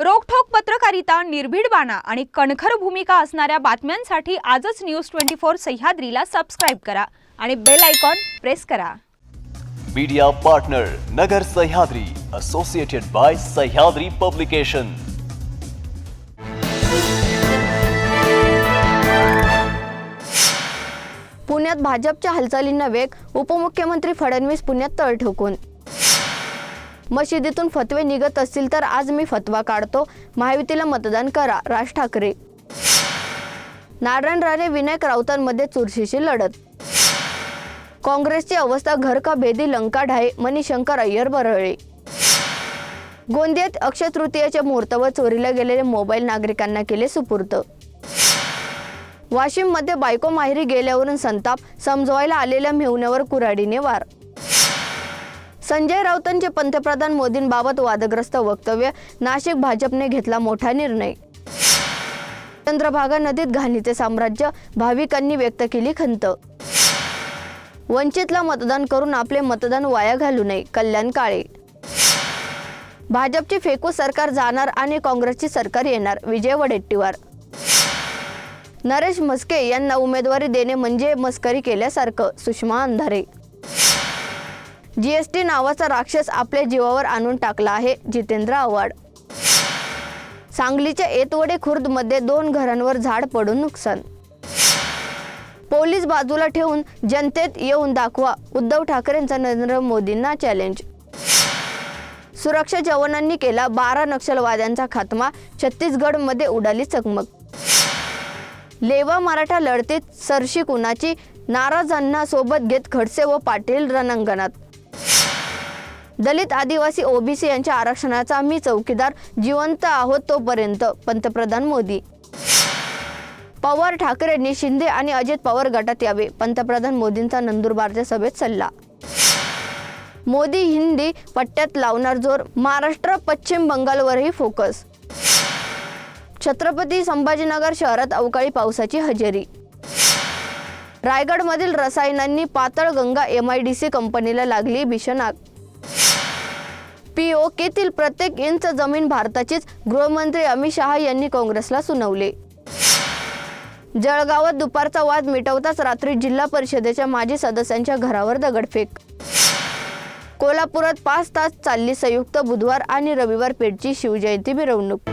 रोखठोक पत्रकारिता निर्भीड बाणा आणि कणखर भूमिका असणाऱ्या बातम्यांसाठी आजच न्यूज ट्वेंटी फोर सह्याद्रीला सबस्क्राईब करा आणि बेल आयकॉन प्रेस करा. Media partner Nagar Sahyadri associated by Sahyadri publication पुण्यात भाजपच्या हालचालींना वेग उपमुख्यमंत्री फडणवीस पुण्यात तळ ठोकून. मशिदीतून फतवे निघत असतील तर आज मी फतवा काढतो. महायुतीला मतदान करा राज ठाकरे. नारायण राणे विनायक राऊतांमध्ये चुरशीची लढत. काँग्रेसची अवस्था घर का भेदी लंका ढाये मणिशंकर अय्यर बरळे. गोंदियात अक्षय तृतीयाच्या मुहूर्तावर चोरीला गेलेले मोबाईल नागरिकांना केले सुपूर्त वाशिममध्ये बायको माहेरी गेल्यावरून संताप समजवायला आलेल्या मेहुण्यावर कुऱ्हाडीने वार. संजय राऊतांचे पंतप्रधान मोदींबाबत वादग्रस्त वक्तव्य. नाशिक भाजपने घेतला मोठा निर्णय. चंद्रभागा नदीत घाणीचे साम्राज्य. भाविकांनी व्यक्त केली खंत. वंचितला मतदान करून आपले मतदान वाया घालू नये. कल्याण काळे. भाजपची फेकू सरकार जाणार आणि काँग्रेसची सरकार येणार. विजय वडेट्टीवार. नरेश म्हस्के यांना उमेदवारी देणे म्हणजे मस्करी केल्यासारखं. सुषमा अंधारे. जीएसटी नावाचा राक्षस आपल्या जीवावर आणून टाकला आहे जितेंद्र आव्हाड. सांगलीच्या एतवडे खुर्दमध्ये दोन घरांवर झाड पडून नुकसान. पोलीस बाजूला ठेवून जनतेत येऊन दाखवा उद्धव ठाकरेंचा नरेंद्र मोदींना चॅलेंज सुरक्षा जवानांनी केला बारा नक्षलवाद्यांचा खात्मा छत्तीसगडमध्ये उडाली चकमक. लेवा मराठा लढतीत सरशी कुणाची? नाराजांना सोबत घेत खडसे व पाटील रणांगणात. दलित आदिवासी ओबीसी यांच्या आरक्षणाचा आम्ही चौकीदार जिवंत आहोत तोपर्यंत पंतप्रधान मोदी. पवार ठाकरेंनी शिंदे आणि अजित पवार गटात यावे पंतप्रधान मोदींचा नंदुरबारच्या सभेत सल्ला. मोदी हिंदी पट्ट्यात लावणार जोर महाराष्ट्र पश्चिम बंगालवरही फोकस. छत्रपती संभाजीनगर शहरात अवकाळी पावसाची हजेरी. रायगडमधील रसायनांनी Patalganga M I D C कंपनीला लागली भीषण आग. पीओकेतील प्रत्येक इंच जमीन भारताचीच गृहमंत्री अमित शहा यांनी काँग्रेसला सुनावले. जळगावात दुपारचा वाद मिटवताच रात्री जिल्हा परिषदेच्या माजी सदस्यांच्या घरावर दगडफेक. कोल्हापुरात पाच तास चालली संयुक्त बुधवार आणि रविवार पेठची शिवजयंती मिरवणूक.